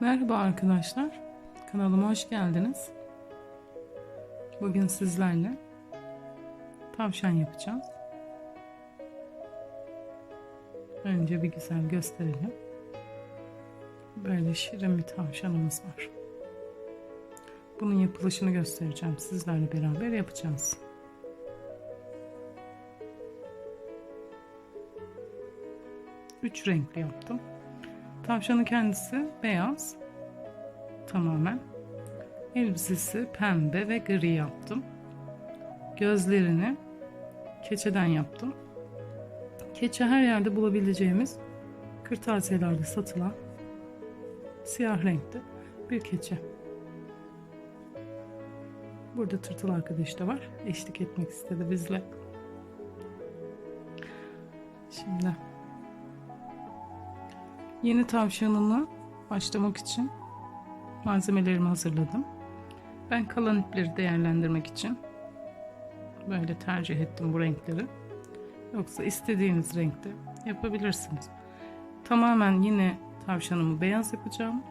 Merhaba arkadaşlar. Kanalıma hoş geldiniz. Bugün sizlerle tavşan yapacağız. Önce bir güzel gösterelim. Böyle şirin bir tavşanımız var. Bunun yapılışını göstereceğim. Sizlerle beraber yapacağız. Üç renkli yaptım. Tavşanın kendisi beyaz. Tamamen. Elbisesi pembe ve gri yaptım. Gözlerini keçeden yaptım. Keçe her yerde bulabileceğimiz kırtasiyelerde satılan siyah renkte bir keçe. Burada tırtıl arkadaş da var. Eşlik etmek istedi bizle. Şimdi Yeni tavşanına başlamak için malzemelerimi hazırladım. Ben kalan ipleri değerlendirmek için böyle tercih ettim bu renkleri. Yoksa istediğiniz renkte yapabilirsiniz. Tamamen yine tavşanımı beyaz yapacağım.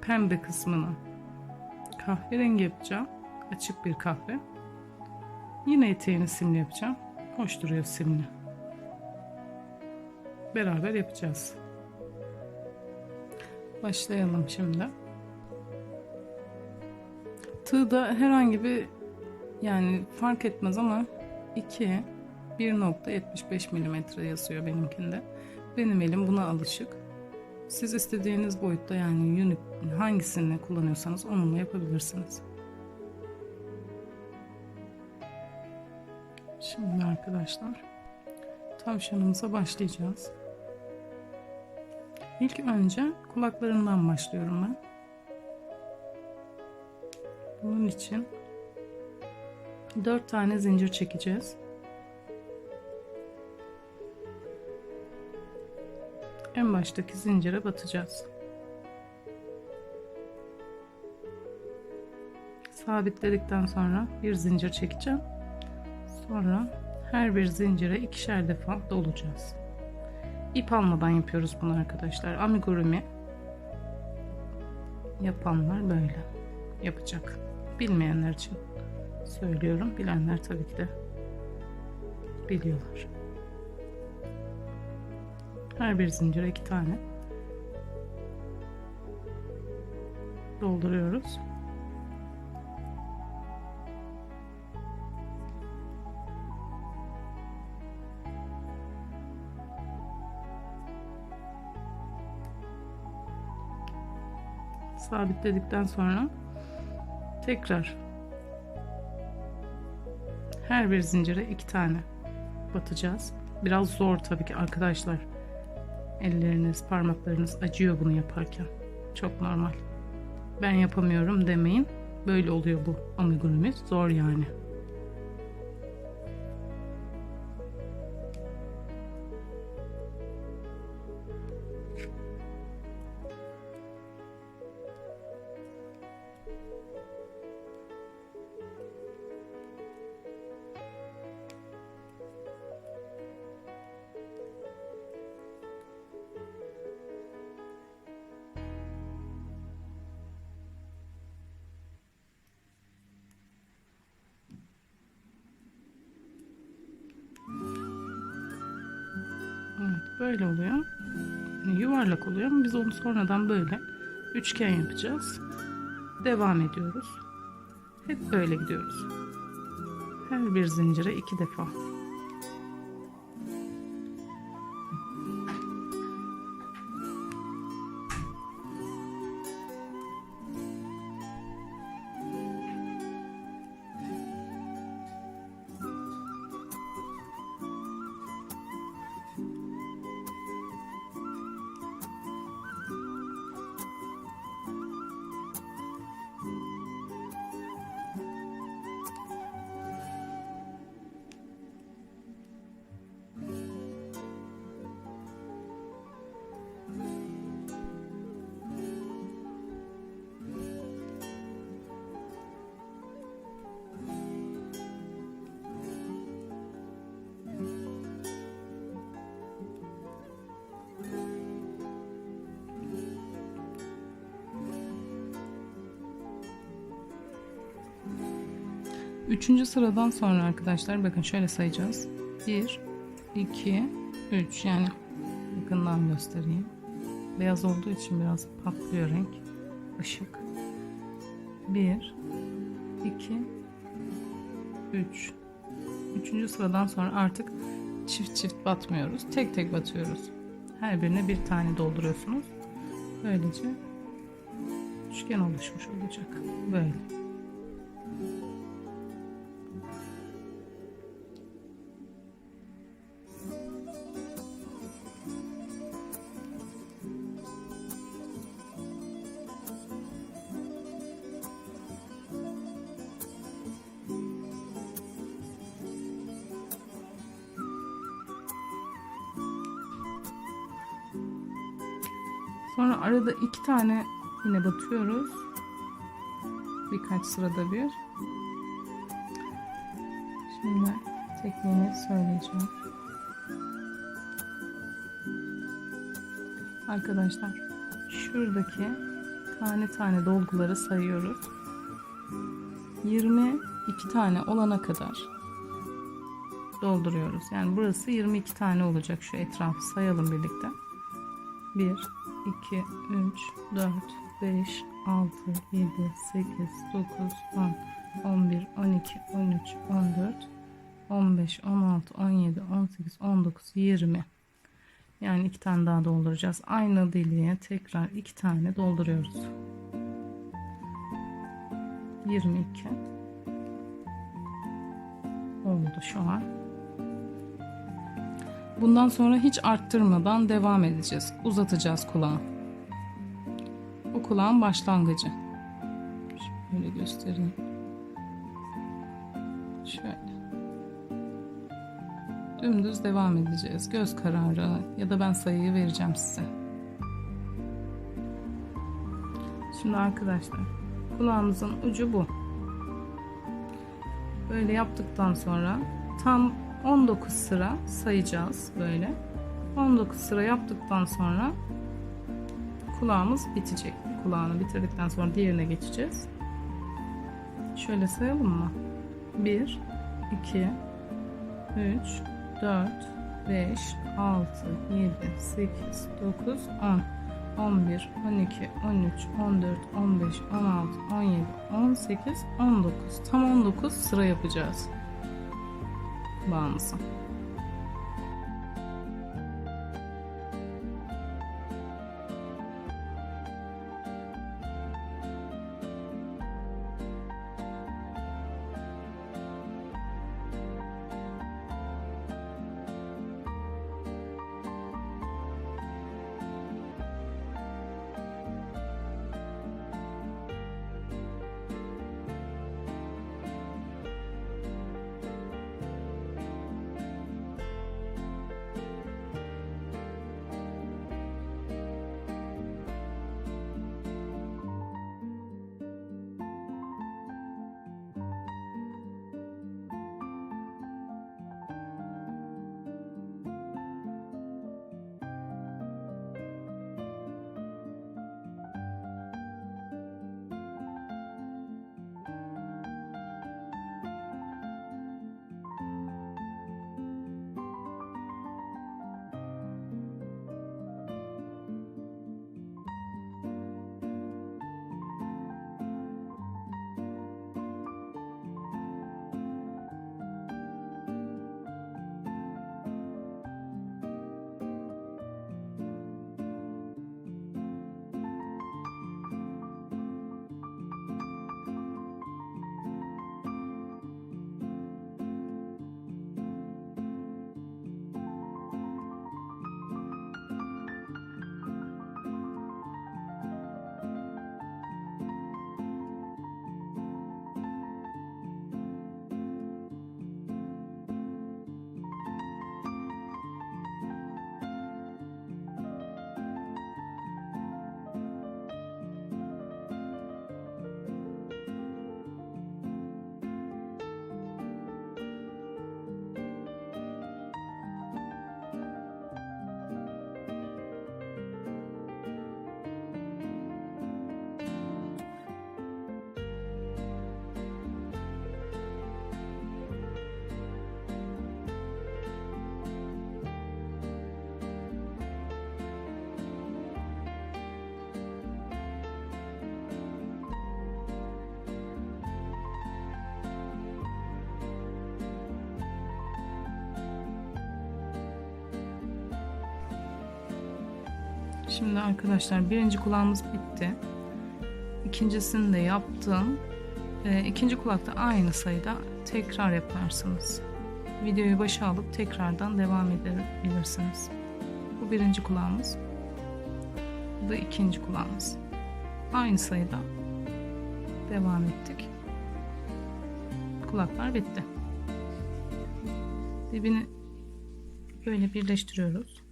Pembe kısmını kahverengi yapacağım. Açık bir kahve. Yine eteğini simli yapacağım. Hoş duruyor simli. Beraber yapacağız. Başlayalım şimdi. Tığda herhangi bir yani fark etmez ama 2 1.75 mm yazıyor benimkinde. Benim elim buna alışık. Siz istediğiniz boyutta yani yünü hangisini kullanıyorsanız onunla yapabilirsiniz. Şimdi arkadaşlar tavşanımıza başlayacağız. İlk önce kulaklarından başlıyorum ben. Bunun için 4 tane zincir çekeceğiz. En baştaki zincire batacağız. Sabitledikten sonra bir zincir çekeceğim. Sonra her bir zincire ikişer defa dolacağız. İp almadan yapıyoruz bunu arkadaşlar. Amigurumi yapanlar böyle yapacak. Bilmeyenler için söylüyorum. Bilenler tabii ki de biliyorlar. Her bir zincire iki tane dolduruyoruz. Sabitledikten sonra tekrar her bir zincire iki tane batacağız. Biraz zor tabii ki arkadaşlar. Elleriniz, parmaklarınız acıyor bunu yaparken. Çok normal. Ben yapamıyorum demeyin. Böyle oluyor bu amigurumi. Zor yani. Böyle oluyor. Yani yuvarlak oluyor ama biz onu sonradan böyle üçgen yapacağız. Devam ediyoruz. Hep böyle gidiyoruz. Her bir zincire iki defa. Üçüncü sıradan sonra arkadaşlar bakın şöyle sayacağız. 1, 2, 3 yani yakından göstereyim. Beyaz olduğu için biraz patlıyor renk. Işık. 1, 2, 3. Üçüncü sıradan sonra artık çift çift batmıyoruz. Tek tek batıyoruz. Her birine bir tane dolduruyorsunuz. Böylece üçgen oluşmuş olacak. Böyle. Arada iki tane yine batıyoruz. Birkaç sırada bir. Şimdi tekniğini söyleyeceğim. Arkadaşlar şuradaki tane tane dolguları sayıyoruz. 22 tane olana kadar dolduruyoruz. Yani burası 22 tane olacak. Şu etrafı sayalım birlikte. 1, 2, 3, 4, 5, 6, 7, 8, 9, 10, 11, 12, 13, 14, 15, 16, 17, 18, 19, 20. Yani iki tane daha dolduracağız. Aynı deliğe tekrar iki tane dolduruyoruz. 22 oldu şu an. Bundan sonra hiç arttırmadan devam edeceğiz. Uzatacağız kulağı. Bu kulağın başlangıcı. Şöyle göstereyim. Şöyle. Dümdüz devam edeceğiz. Göz kararı ya da ben sayıyı vereceğim size. Şimdi arkadaşlar kulağımızın ucu bu. Böyle yaptıktan sonra tam 19 sıra sayacağız böyle. 19 sıra yaptıktan sonra kulağımız bitecek. Kulağını bitirdikten sonra diğerine geçeceğiz. Şöyle sayalım mı? 1 2 3 4 5 6 7 8 9 10 11 12 13 14 15 16 17 18 19 tam 19 sıra yapacağız bağımızı. Şimdi arkadaşlar birinci kulağımız bitti. İkincisini de yaptım. Ee, ikinci kulakta aynı sayıda tekrar yaparsınız. Videoyu başa alıp tekrardan devam edebilirsiniz. Bu birinci kulağımız. Bu da ikinci kulağımız. Aynı sayıda devam ettik. Kulaklar bitti. Dibini böyle birleştiriyoruz.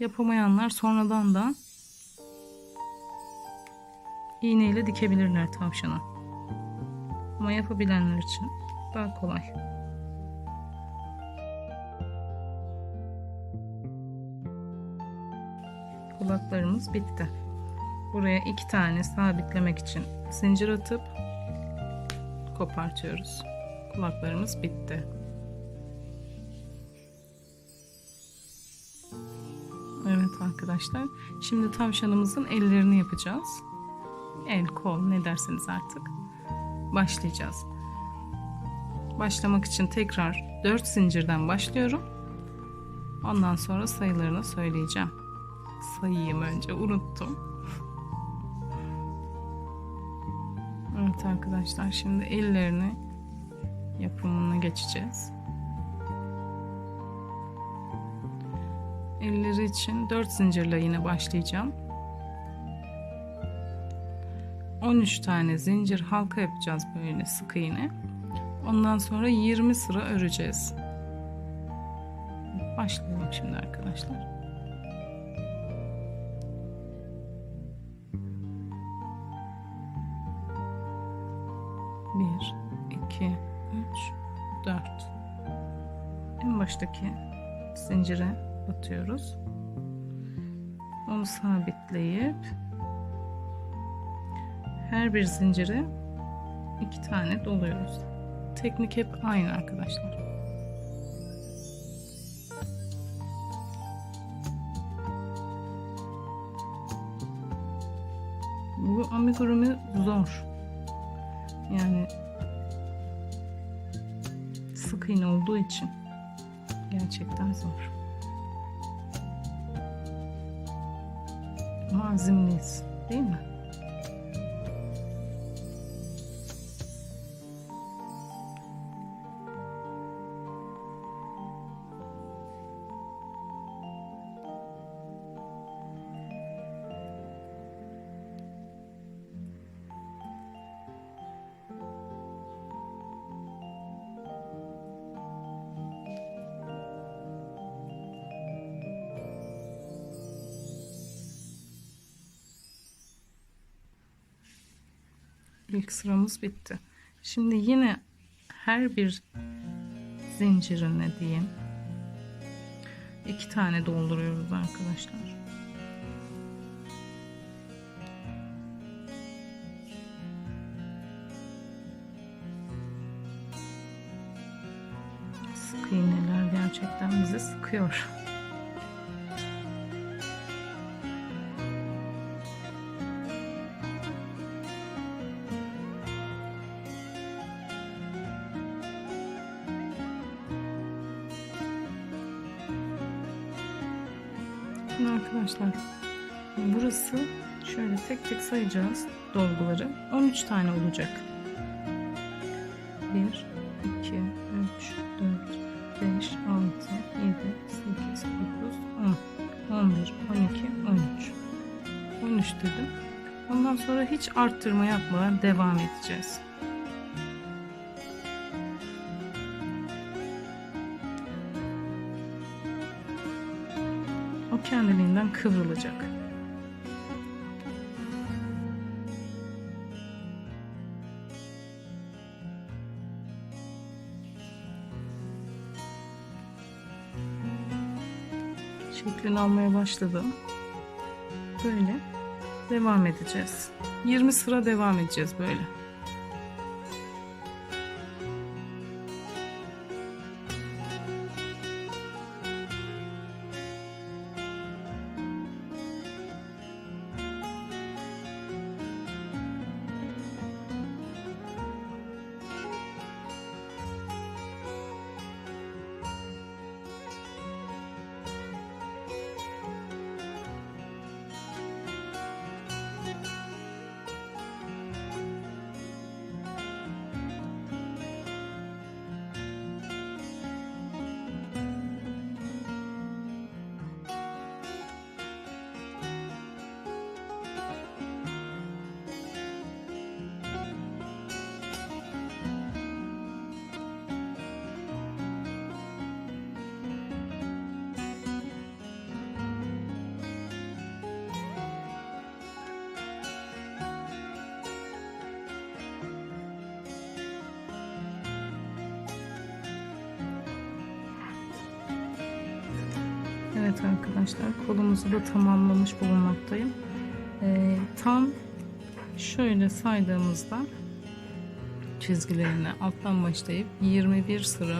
Yapamayanlar sonradan da iğneyle dikebilirler tavşana. Ama yapabilenler için daha kolay. Kulaklarımız bitti. Buraya iki tane sabitlemek için zincir atıp kopartıyoruz. Kulaklarımız bitti. Evet arkadaşlar. Şimdi tavşanımızın ellerini yapacağız. El, kol ne derseniz artık. Başlayacağız. Başlamak için tekrar 4 zincirden başlıyorum. Ondan sonra sayılarını söyleyeceğim. Sayayım önce unuttum. Evet arkadaşlar şimdi ellerini yapımına geçeceğiz. Elleri için 4 zincirle yine başlayacağım. 13 tane zincir halka yapacağız böyle sık iğne. Ondan sonra 20 sıra öreceğiz. Başlayalım şimdi arkadaşlar. Bir, iki, üç, dört. En baştaki zincire batıyoruz. Onu sabitleyip her bir zincire iki tane doluyoruz. Teknik hep aynı arkadaşlar. Bu amigurumi zor. Yani sık iğne olduğu için gerçekten zor. Ama azimliyiz İlk sıramız bitti. Şimdi yine her bir zincirine diyeyim iki tane dolduruyoruz arkadaşlar. Sık iğneler gerçekten bizi sıkıyor. Burası şöyle tek tek sayacağız dolguları. 13 tane olacak. 1, 2, 3, 4, 5, 6, 7, 8, 9, 10, 11, 12, 13. 13 dedim. Ondan sonra hiç arttırma yapmadan devam edeceğiz. O kendiliğinden kıvrılacak. Şeklini almaya başladım. Böyle devam edeceğiz. 20 sıra devam edeceğiz böyle. Evet arkadaşlar kolumuzu da tamamlamış bulunmaktayım. Ee, tam şöyle saydığımızda çizgilerini alttan başlayıp 21 sıra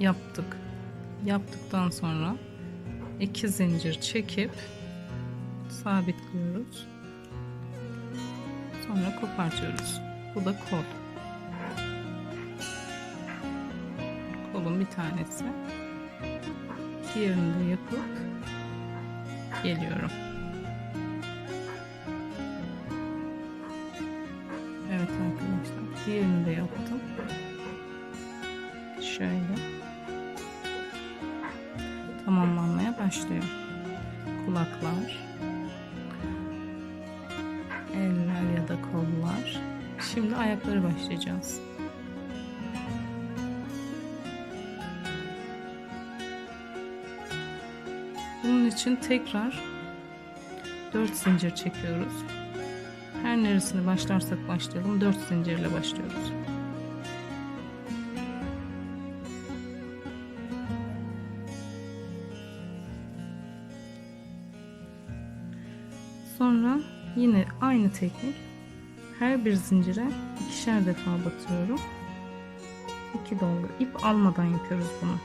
yaptık. Yaptıktan sonra iki zincir çekip sabitliyoruz. Sonra kopartıyoruz. Bu da kol. Kolun bir tanesi. Diğerini de yapıp geliyorum. Evet arkadaşlar. Diğerini de yaptım. Şöyle. Tamamlanmaya başlıyor. Kulaklar. Eller ya da kollar. Şimdi ayakları başlayacağız. İçin tekrar 4 zincir çekiyoruz. Her neresini başlarsak başlayalım 4 zincirle başlıyoruz. Sonra yine aynı teknik her bir zincire ikişer defa batıyorum. İki dolgu ip almadan yapıyoruz bunu.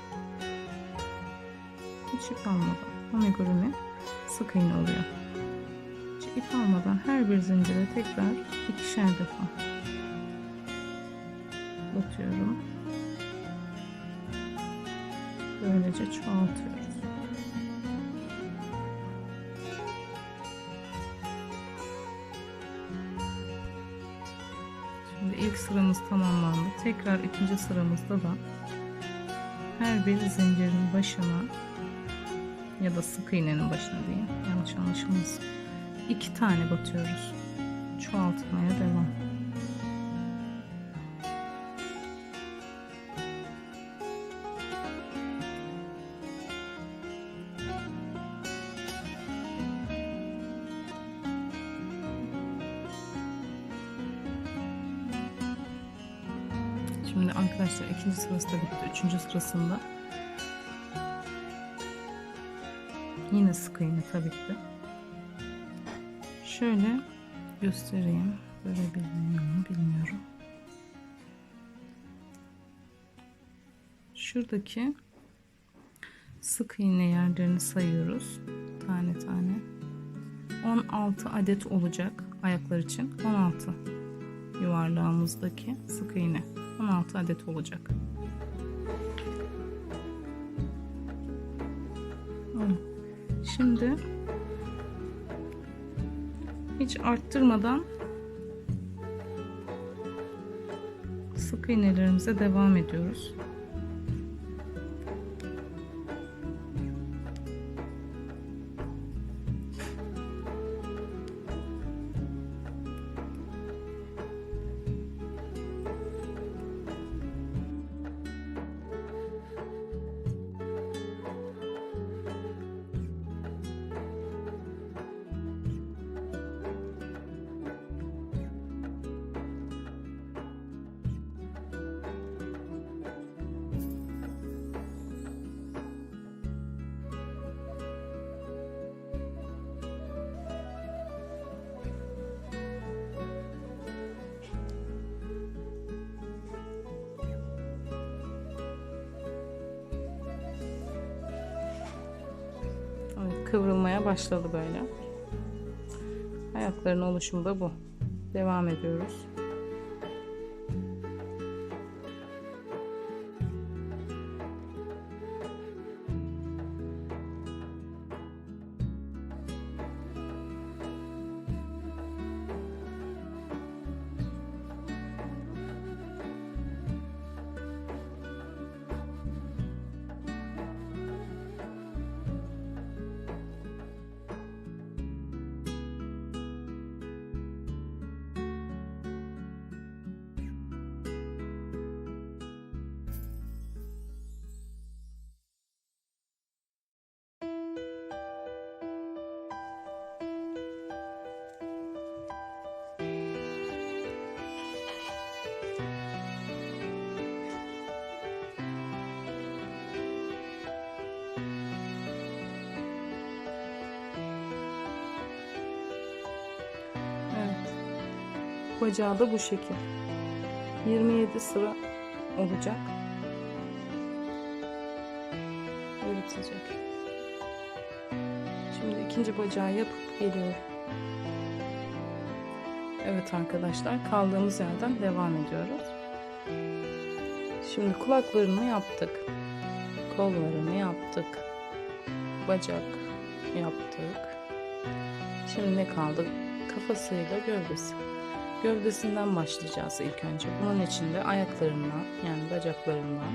Hiç ip almadan amigurumi sık iğne oluyor. Hiç ip almadan her bir zincire tekrar ikişer defa batıyorum. Böylece çoğaltıyoruz. Şimdi ilk sıramız tamamlandı. Tekrar ikinci sıramızda da her bir zincirin başına ya da sık iğnenin başına diyeyim. Yanlış anlaşılmasın. İki tane batıyoruz. Çoğaltmaya devam. Şimdi arkadaşlar ikinci sırası da bitti. Üçüncü sırasında yine sık iğne tabii ki. Şöyle göstereyim. Görebiliyor mu bilmiyorum. Şuradaki sık iğne yerlerini sayıyoruz. Tane tane. 16 adet olacak ayaklar için. 16 yuvarlağımızdaki sık iğne. 16 adet olacak. Şimdi hiç arttırmadan sık iğnelerimize devam ediyoruz. Kıvrılmaya başladı böyle. Ayakların oluşumu da bu. Devam ediyoruz. Bacağı da bu şekil. 27 sıra olacak. Bitecek. Şimdi ikinci bacağı yapıp geliyorum. Evet arkadaşlar kaldığımız yerden devam ediyoruz. Şimdi kulaklarını yaptık. Kollarını yaptık. Bacak yaptık. Şimdi ne kaldı? Kafasıyla gövdesi. Gövdesinden başlayacağız ilk önce. Bunun için de ayaklarından yani bacaklarından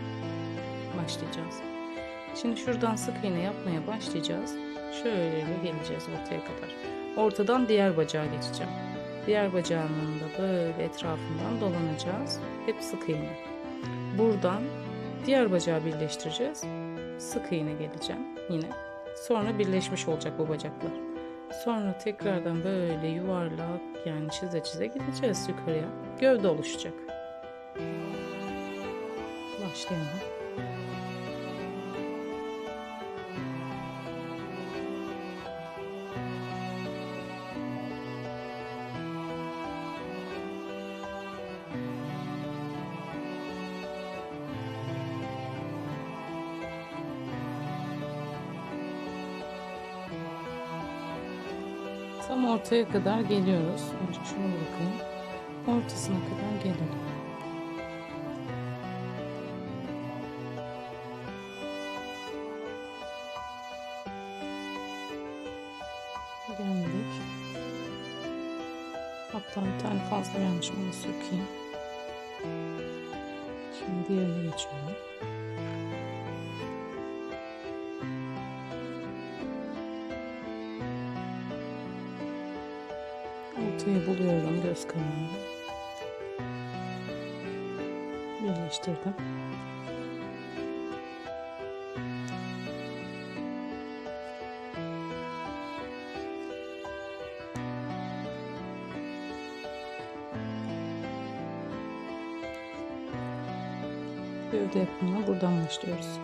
başlayacağız. Şimdi şuradan sık iğne yapmaya başlayacağız. Şöyle geleceğiz ortaya kadar. Ortadan diğer bacağa geçeceğim. Diğer bacağının da böyle etrafından dolanacağız. Hep sık iğne. Buradan diğer bacağı birleştireceğiz. Sık iğne geleceğim yine. Sonra birleşmiş olacak bu bacaklar. Sonra tekrardan böyle yuvarlak yani çize çize gideceğiz yukarıya. Gövde oluşacak. Başlayalım. Tam ortaya kadar geliyoruz. Önce şunu bırakayım. Ortasına kadar gelelim. Geldik. Hatta bir tane fazla gelmiş onu sökeyim. Şimdi diğerine geçiyorum. Ortayı buluyorum göz kararı. Birleştirdim. Gövde yapımına buradan başlıyoruz.